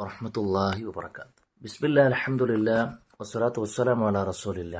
വറഹമത്തല്ലാഹി വബർക്കാത്ത് ബിസ്മില്ല അലഹമുല്ല വസ്സലാത്തു വസ്സലാം അല റസൂലില്ല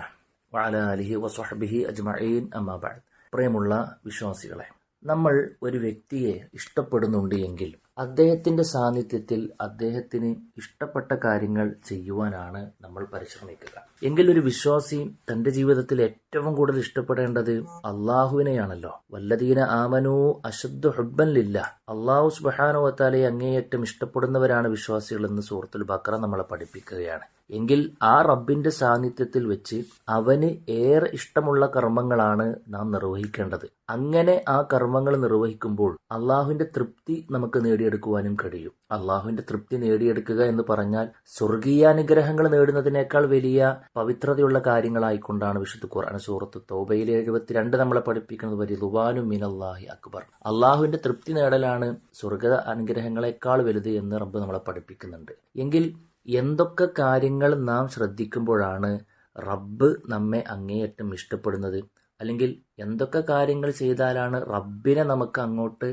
വഅല അലിഹി വസ്വഹബിഹി അജ്മഈൻ അമ്മാബാദ് പ്രിയമുള്ള വിശ്വാസികളെ നമ്മൾ ഒരു വ്യക്തിയെ ഇഷ്ടപ്പെടുന്നുണ്ട് എങ്കിൽ അദ്ദേഹത്തിന്റെ സാന്നിധ്യത്തിൽ അദ്ദേഹത്തിന് ഇഷ്ടപ്പെട്ട കാര്യങ്ങൾ ചെയ്യുവാനാണ് നമ്മൾ പരിശ്രമിക്കുക. എങ്കിൽ ഒരു വിശ്വാസി തന്റെ ജീവിതത്തിൽ ഏറ്റവും കൂടുതൽ ഇഷ്ടപ്പെടേണ്ടത് അള്ളാഹുവിനെയാണല്ലോ. വല്ലതീന ആമനു അശുദ്ധ ഹുബൻ ലില്ല. അള്ളാഹു സുബാനോ വത്താലെ അങ്ങേയറ്റം ഇഷ്ടപ്പെടുന്നവരാണ് വിശ്വാസികൾ എന്ന് സൂറത്തുൽ ബക്ര നമ്മളെ പഠിപ്പിക്കുകയാണ്. എങ്കിൽ ആ റബ്ബിന്റെ സാന്നിധ്യത്തിൽ വെച്ച് അവന് ഏറെ ഇഷ്ടമുള്ള കർമ്മങ്ങളാണ് നാം നിർവഹിക്കേണ്ടത്. അങ്ങനെ ആ കർമ്മങ്ങൾ നിർവഹിക്കുമ്പോൾ അള്ളാഹുവിന്റെ തൃപ്തി നമുക്ക് നേടിയെടുക്കുവാനും കഴിയും. അള്ളാഹുവിന്റെ തൃപ്തി നേടിയെടുക്കുക എന്ന് പറഞ്ഞാൽ സ്വർഗീയാനുഗ്രഹങ്ങൾ നേടുന്നതിനേക്കാൾ വലിയ പവിത്രതയുള്ള കാര്യങ്ങളായിക്കൊണ്ടാണ് വിശുദ്ധ ഖുർആൻ സൂറത്ത് തോബയിലെ എഴുപത്തിരണ്ട് നമ്മളെ പഠിപ്പിക്കുന്നത് വരി ലുവാനും മിനല്ലാഹി അക്ബർ. അള്ളാഹുവിന്റെ തൃപ്തി നേടലാണ് സ്വർഗ അനുഗ്രഹങ്ങളെക്കാൾ വലുത് എന്ന് റബ്ബ് നമ്മളെ പഠിപ്പിക്കുന്നുണ്ട്. എങ്കിൽ എന്തൊക്കെ കാര്യങ്ങൾ നാം ശ്രദ്ധിക്കുമ്പോഴാണ് റബ്ബ് നമ്മെ അങ്ങേയറ്റം ഇഷ്ടപ്പെടുന്നത്? അല്ലെങ്കിൽ എന്തൊക്കെ കാര്യങ്ങൾ ചെയ്താലാണ് റബ്ബിനെ നമുക്ക് അങ്ങോട്ട്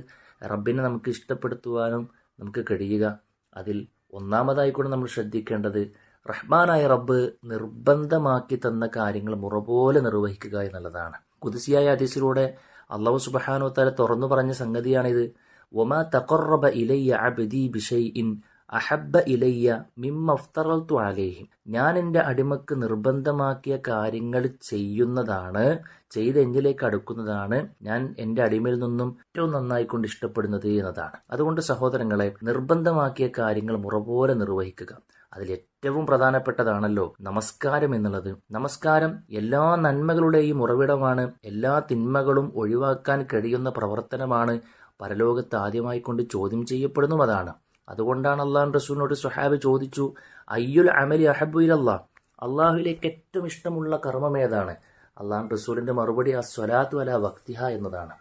റബ്ബിനെ നമുക്ക് ഇഷ്ടപ്പെടുത്തുവാനും നമുക്ക് കഴിയുക. അതിൽ ഒന്നാമതായി കൂടെ നമ്മൾ ശ്രദ്ധിക്കേണ്ടത് റഹ്മാനായ റബ്ബ് നിർബന്ധമാക്കി തന്ന കാര്യങ്ങൾ മുറപോലെ നിർവഹിക്കുക എന്നുള്ളതാണ്. കുതിസിയായ അതിസിലൂടെ അള്ളാഹു സുബഹാനോ തല തുറന്നു പറഞ്ഞ സംഗതിയാണിത്. ഒമാ തഖറബ ഇലയ്യ അബ്ദി ബിഷൈഇൻ അഹബ്ബ ഇലയ്യ മിമ്മഫ്തറൽത്തു അലേഹിം. ഞാൻ എന്റെ അടിമക്ക് നിർബന്ധമാക്കിയ കാര്യങ്ങൾ ചെയ്യുന്നതാണ് ചെയ്ത് എന്നിലേക്ക് അടുക്കുന്നതാണ് ഞാൻ എന്റെ അടിമയിൽ നിന്നും ഏറ്റവും നന്നായിക്കൊണ്ട് ഇഷ്ടപ്പെടുന്നത് എന്നതാണ്. അതുകൊണ്ട് സഹോദരങ്ങളെ നിർബന്ധമാക്കിയ കാര്യങ്ങൾ മുറപോലെ നിർവഹിക്കുക. അതിൽ ഏറ്റവും പ്രധാനപ്പെട്ടതാണല്ലോ നമസ്കാരം എന്നുള്ളത്. നമസ്കാരം എല്ലാ നന്മകളുടെയും ഉറവിടമാണ് എല്ലാ തിന്മകളും ഒഴിവാക്കാൻ കഴിയുന്ന പ്രവർത്തനമാണ്. പരലോകത്ത് ആദ്യമായി കൊണ്ട് ചോദ്യം ചെയ്യപ്പെടുന്നതും അതാണ്. അതുകൊണ്ടാണ് അള്ളാഹു റസൂലിനോട് സുഹാബ് ചോദിച്ചു അയ്യുൽ അമലി അഹബു അഹബുയിലല്ലാ അള്ളാഹുലേക്ക് ഏറ്റവും ഇഷ്ടമുള്ള കർമ്മം ഏതാണ്? അള്ളാഹു റസൂലിന്റെ മറുപടി ആ സ്വലാത്തു അല വക്തിഹ എന്നതാണ്.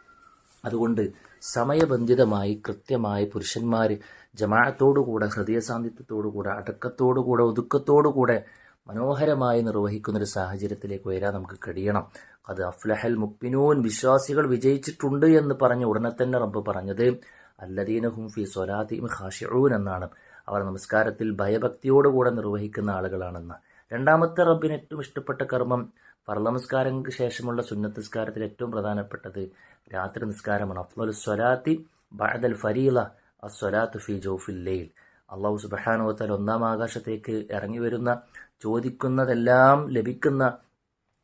അതുകൊണ്ട് സമയബന്ധിതമായി കൃത്യമായി പുരുഷന്മാർ ജമാഅത്തോടുകൂടെ ഹൃദയസാന്നിധ്യത്തോടുകൂടെ അടക്കത്തോടുകൂടെ ഒതുക്കത്തോടുകൂടെ മനോഹരമായി നിർവഹിക്കുന്ന ഒരു സാഹചര്യത്തിലേക്ക് വരാൻ നമുക്ക് കഴിയണം. അത് അഫ്ലഹൽ മുപ്പിനൂൻ വിശ്വാസികൾ വിജയിച്ചിട്ടുണ്ട് എന്ന് പറഞ്ഞ ഉടനെ തന്നെ റബ്ബ് പറഞ്ഞത് അല്ലദീനഹും ഫി സ്വലാത്തിയും ഖാഷിഊൻ എന്നാണ് അവർ നമസ്കാരത്തിൽ ഭയഭക്തിയോടുകൂടെ നിർവഹിക്കുന്ന ആളുകളാണെന്ന്. രണ്ടാമത്തെ റബ്ബിന് ഏറ്റവും ഇഷ്ടപ്പെട്ട കർമ്മം ഫർള നമസ്കാരങ്ങൾക്ക് ശേഷമുള്ള സുന്നത്ത് നിസ്കാരത്തിൽ ഏറ്റവും പ്രധാനപ്പെട്ടത് രാത്രി നിസ്കാരമാണ്. അഫ്ലൽ സ്വലാത്തി ബഅദൽ ഫരീല അസ്വലാത്ത് ഫി ജോഫിൽ ലെയിൽ അള്ളാഹു സുബഹാനുവത്താൽ ഒന്നാം ആകാശത്തേക്ക് ഇറങ്ങി വരുന്ന ചോദിക്കുന്നതെല്ലാം ലഭിക്കുന്ന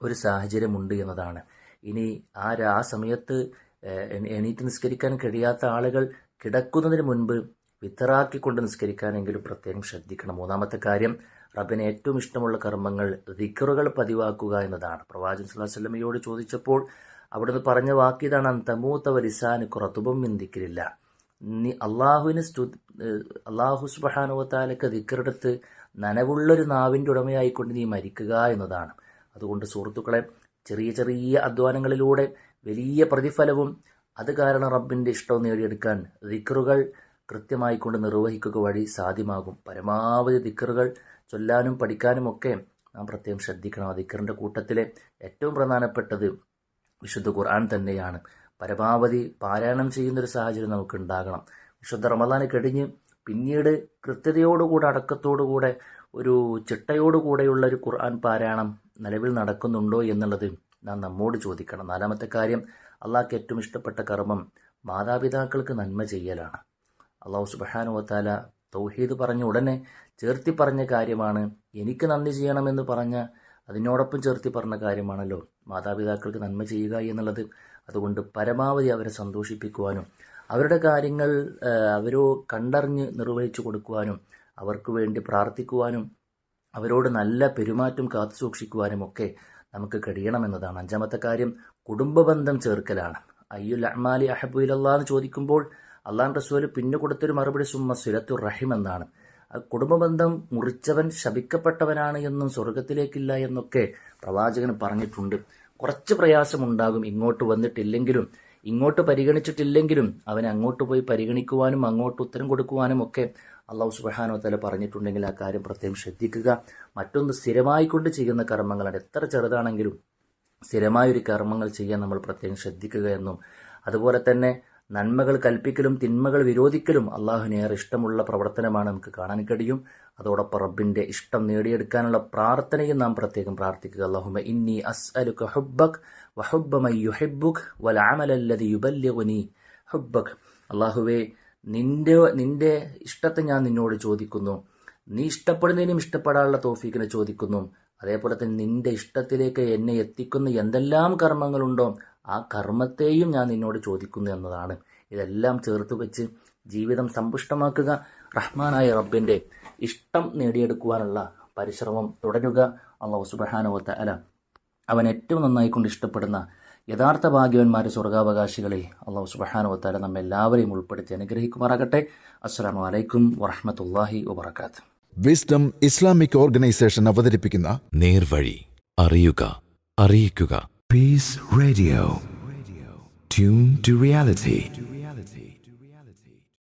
ഒരു സാഹചര്യമുണ്ട് എന്നതാണ്. ഇനി ആ ആ സമയത്ത് എണീറ്റ് നിസ്കരിക്കാൻ കഴിയാത്ത ആളുകൾ കിടക്കുന്നതിന് മുൻപ് വിത്തറാക്കിക്കൊണ്ട് നിസ്കരിക്കാനെങ്കിലും പ്രത്യേകം ശ്രദ്ധിക്കണം. മൂന്നാമത്തെ കാര്യം റബ്ബിന് ഏറ്റവും ഇഷ്ടമുള്ള കർമ്മങ്ങൾ ദിക്കറുകൾ പതിവാക്കുക എന്നതാണ്. പ്രവാചൻ സുല്ലാസ്വല്ലമയോട് ചോദിച്ചപ്പോൾ അവിടുന്ന് പറഞ്ഞ വാക്കിയതാണ് തമൂത്തവ വരിസാന് കുറത്തുബം ചിന്തിക്കലില്ല നീ അള്ളാഹുവിന് സ്തു അള്ളാഹു സുബഹാനുവത്താലൊക്കെ ദിക്കറെടുത്ത് നനവുള്ളൊരു നാവിന്റെ ഉടമയായിക്കൊണ്ട് നീ മരിക്കുക എന്നതാണ്. അതുകൊണ്ട് സുഹൃത്തുക്കളെ ചെറിയ ചെറിയ അധ്വാനങ്ങളിലൂടെ വലിയ പ്രതിഫലവും അത് കാരണം റബ്ബിന്റെ ഇഷ്ടം നേടിയെടുക്കാൻ ദിക്റുകൾ കൃത്യമായിക്കൊണ്ട് നിർവഹിക്കുക വഴി സാധ്യമാകും. പരമാവധി ദിക്റുകൾ ചൊല്ലാനും പഠിക്കാനും ഒക്കെ നാം പ്രത്യേകം ശ്രദ്ധിക്കണം. ദിക്റിന്റെ കൂട്ടത്തിലെ ഏറ്റവും പ്രധാനപ്പെട്ടത് വിശുദ്ധ ഖുർആൻ തന്നെയാണ്. പരമാവധി പാരായണം ചെയ്യുന്നൊരു സാഹചര്യം നമുക്ക് ഉണ്ടാകണം വിശുദ്ധ റമദാന് കഴിഞ്ഞ് പിന്നീട് കൃത്യതയോടുകൂടെ അടക്കത്തോടുകൂടെ ഒരു ചിട്ടയോടുകൂടെയുള്ള ഒരു ഖുർആൻ പാരായണം നിലവിൽ നടക്കുന്നുണ്ടോ എന്നുള്ളത് നാം നമ്മോട് ചോദിക്കണം. നാലാമത്തെ കാര്യം അള്ളാഹ്ക്ക് ഏറ്റവും ഇഷ്ടപ്പെട്ട കർമ്മം മാതാപിതാക്കൾക്ക് നന്മ ചെയ്യലാണ്. അള്ളാഹു സുബഹാനുവത്താല തൗഹീദ് പറഞ്ഞ ഉടനെ ചേർത്തി പറഞ്ഞ കാര്യമാണ്. എനിക്ക് നന്ദി ചെയ്യണമെന്ന് പറഞ്ഞ അതിനോടൊപ്പം ചേർത്തി പറഞ്ഞ കാര്യമാണല്ലോ. മാതാപിതാക്കൾക്ക് നന്മ ചെയ്യുക എന്നുള്ളത്. അതുകൊണ്ട് പരമാവധി അവരെ സന്തോഷിപ്പിക്കുവാനും അവരുടെ കാര്യങ്ങൾ അവരോ കണ്ടറിഞ്ഞ് നിർവഹിച്ചു കൊടുക്കുവാനും അവർക്ക് വേണ്ടി പ്രാർത്ഥിക്കുവാനും അവരോട് നല്ല പെരുമാറ്റം കാത്തു സൂക്ഷിക്കുവാനും ഒക്കെ നമുക്ക് കഴിയണമെന്നതാണ് അഞ്ചാമത്തെ കാര്യം കുടുംബബന്ധം ചേർക്കലാണ്. അയ്യുൽ അഹ്മാലി അഹബുലല്ലാ എന്ന് ചോദിക്കുമ്പോൾ അള്ളാൻ റസൂൽ പിന്നെ കൊടുത്തൊരു മറുപടി സുമ്മ സുരത്തു റഹിം എന്നാണ്. കുടുംബബന്ധം മുറിച്ചവൻ ശപിക്കപ്പെട്ടവനാണ് എന്നും സ്വർഗത്തിലേക്കില്ല എന്നൊക്കെ പ്രവാചകൻ പറഞ്ഞിട്ടുണ്ട്. കുറച്ച് പ്രയാസമുണ്ടാകും ഇങ്ങോട്ട് വന്നിട്ടില്ലെങ്കിലും ഇങ്ങോട്ട് പരിഗണിച്ചിട്ടില്ലെങ്കിലും അവൻ അങ്ങോട്ട് പോയി പരിഗണിക്കുവാനും അങ്ങോട്ട് ഉത്തരം കൊടുക്കുവാനും ഒക്കെ അള്ളാഹു സുബാനോ തല പറഞ്ഞിട്ടുണ്ടെങ്കിൽ ആ കാര്യം പ്രത്യേകം ശ്രദ്ധിക്കുക. മറ്റൊന്ന് സ്ഥിരമായിക്കൊണ്ട് ചെയ്യുന്ന കർമ്മങ്ങളാണ്. എത്ര ചെറുതാണെങ്കിലും സ്ഥിരമായൊരു കർമ്മങ്ങൾ ചെയ്യാൻ നമ്മൾ പ്രത്യേകം ശ്രദ്ധിക്കുക എന്നും അതുപോലെ തന്നെ നന്മകൾ കൽപ്പിക്കലും തിന്മകൾ വിരോധിക്കലും അള്ളാഹുവിന് ഏറെ ഇഷ്ടമുള്ള പ്രവർത്തനമാണ് നമുക്ക് കാണാൻ കഴിയും. അതോടൊപ്പം റബ്ബിന്റെ ഇഷ്ടം നേടിയെടുക്കാനുള്ള പ്രാർത്ഥനയും നാം പ്രത്യേകം പ്രാർത്ഥിക്കുക. അള്ളാഹുമ ഇന്നി അസ് അമലല്ലദി യുബല്ലിഗുനി. ഹുബ്ബക് അള്ളാഹുവേ നിന്റെ നിന്റെ ഇഷ്ടത്തെ ഞാൻ നിന്നോട് ചോദിക്കുന്നു. നീ ഇഷ്ടപ്പെടുന്നതിനും ഇഷ്ടപ്പെടാനുള്ള തോഫീക്കിനെ ചോദിക്കുന്നു. അതേപോലെ തന്നെ നിന്റെ ഇഷ്ടത്തിലേക്ക് എന്നെ എത്തിക്കുന്ന എന്തെല്ലാം കർമ്മങ്ങളുണ്ടോ ആ കർമ്മത്തെയും ഞാൻ നിന്നോട് ചോദിക്കുന്നു എന്നതാണ്. ഇതെല്ലാം ചേർത്ത് വെച്ച് ജീവിതം സമ്പുഷ്ടമാക്കുക റഹ്മാനായ റബ്ബിന്റെ ഇഷ്ടം നേടിയെടുക്കുവാനുള്ള പരിശ്രമം തുടരുക. അള്ളാഹു സുബഹാനുവത്ത അല അവൻ ഏറ്റവും നന്നായി കൊണ്ട് ഇഷ്ടപ്പെടുന്ന യഥാർത്ഥ ഭാഗ്യവന്മാരെ സ്വർഗാവകാശികളെ അള്ളാഹു സുബഹാനോത്താല നമ്മെല്ലാവരെയും ഉൾപ്പെടുത്തി അനുഗ്രഹിക്കുമാറാകട്ടെ. അസ്സാം വലൈക്കും വറഹമത്തല്ലാഹി വബർക്കാത്ത് വിസ്ഡം ഇസ്ലാമിക് ഓർഗനൈസേഷൻ അവതരിപ്പിക്കുന്ന നേർവഴി അറിയുക അറിയിക്കുക peace radio tune to reality.